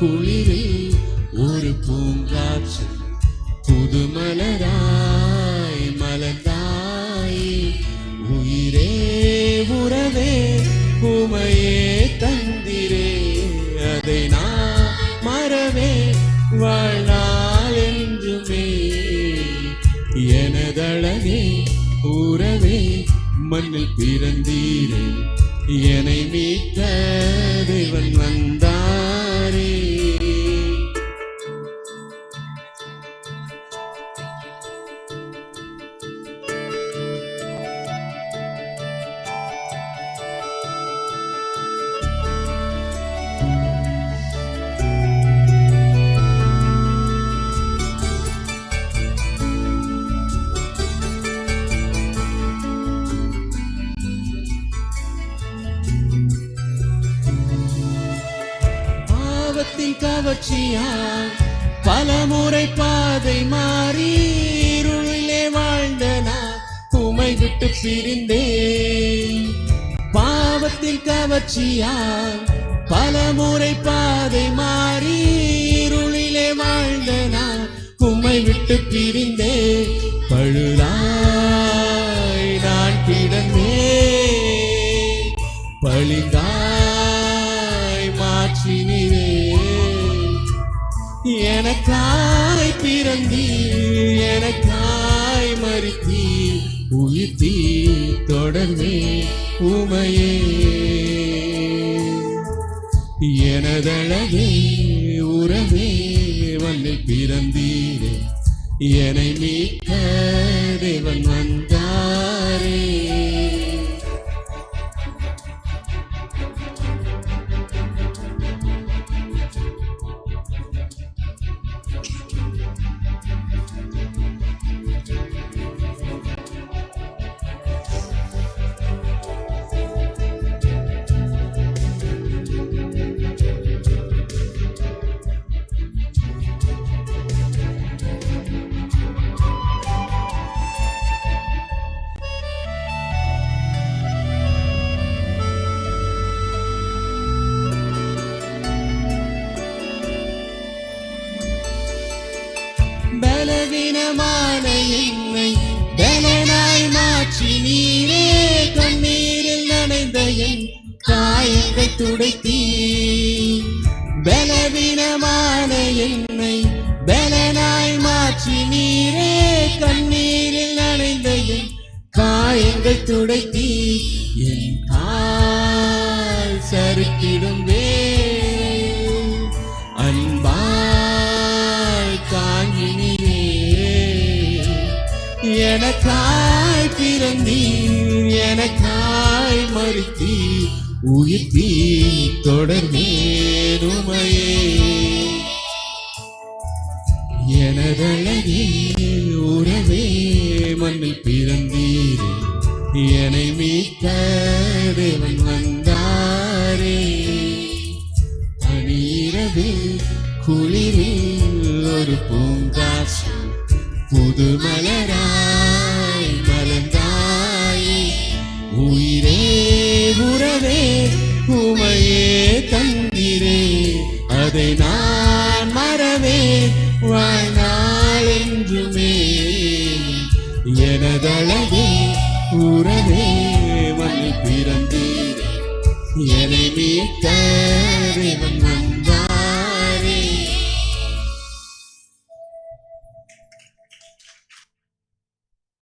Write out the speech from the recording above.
குளிரில் ஒரு பூங்காற்று புது மலராய் மலர்ந்தாய். உயிரே உறவே உமையே தந்திரே அதை நான் மறவே வாழ்நாள் என்றுமே. எனதழகே உறவே மண்ணில் பிறந்தீரே என்னை மீட்ட தேவன் பாவத்தின் கவர்ச்சியா பலமுறை பாதை மாறி இருளிலே வாழ்ந்த நான் உமை விட்டு பிரிந்தேன். பாவத்தின் கவர்ச்சியா பலமுறை பாதை மாறி இருளிலே வாழ்ந்த நான் உம்மை விட்டு பிரிந்தேன். பழுதாய் நான் கிடந்தேன் பழிந்தாய் மாற்றினே எனக்காய் பிறந்தி எனக்காய் மறித்தி உயிர்த்தி தொடர்வே உமையே. எனதழகே உறவே வல்லில் பிறந்தீரே. என்னை மீட்க பலவீனமான என்னை பலனாய் மாற்றி நீரே கண்ணீரில் நனைந்த என் காயங்களை துடைத்தீ பலவீனமான என்னை பலனாய் மாற்றி நீரே கண்ணீரில் நனைந்த என் காயங்கள் துடைத்தீ பிறந்தீர் எனக்காய் மறுத்தீர் உயிர்த்தீ தொடர்மேனுமையே எனதழகே உறவே மண்ணில் பிறந்தீர். என்னை மீட்க தேவன் வந்தாரே. அணியிரவில் குளிரில் ஒரு பூங்காற்று புது மலரா உயிரே உறவே உமையே தந்திரே. அதை நான் மறவே வாழ்நாள் என்றுமே. எனதழகே உறவே மணி பிறந்தீரே. என்னை